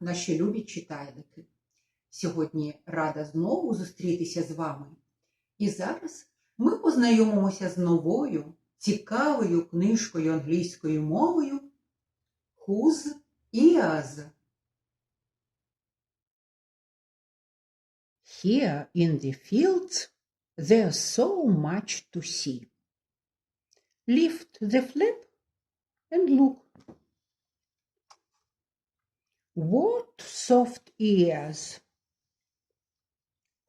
наші любі читайлики! Сьогодні рада знову зустрітися з вами. І зараз ми познайомимося з новою, цікавою книжкою англійською мовою Whose Ears. Here in the fields there's so much to see. Lift the flap and look. What soft ears!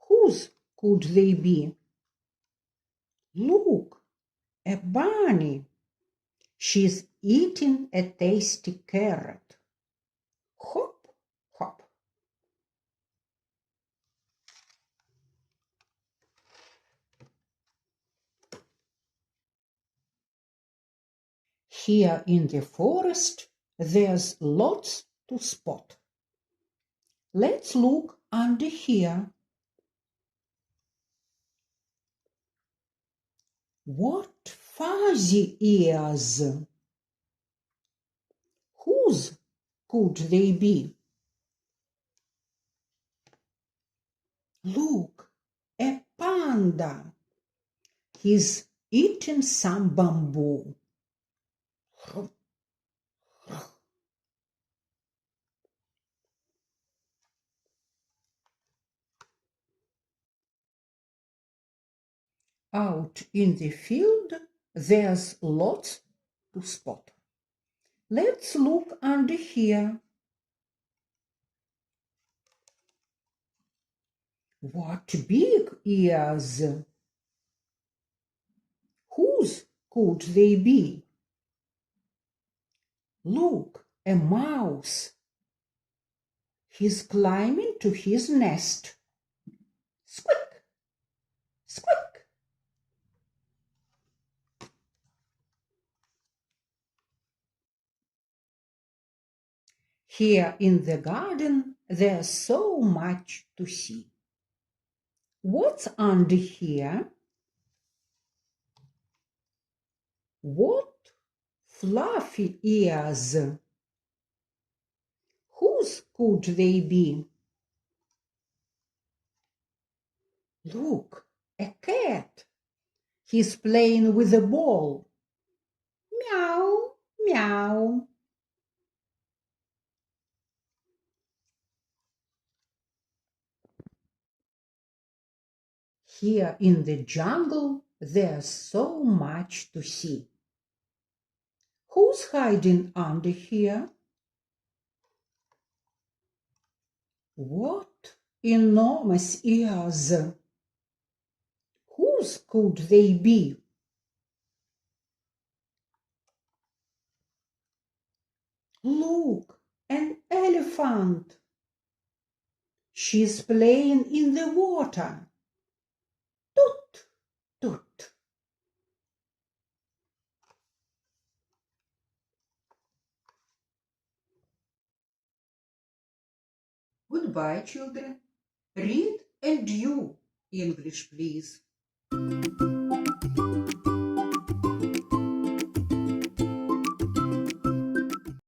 Whose could they be? Look, a bunny. She's eating a tasty carrot. Hop, hop. Here in the forest, there's lots to spot. Let's look under here. What fuzzy ears! Whose could they be? Look, a panda. He's eating some bamboo. Out in the field, there's lots to spot. Let's look under here. What big ears! Whose could they be? Look, a mouse. He's climbing to his nest. Here in the garden, there's so much to see. What's under here? What fluffy ears! Whose could they be? Look, a cat. He's playing with a ball. Meow, meow. Here in the jungle, there's so much to see. Who's hiding under here? What enormous ears! Whose could they be? Look, an elephant. She's playing in the water. Toot. Goodbye, children. Read and do English, please.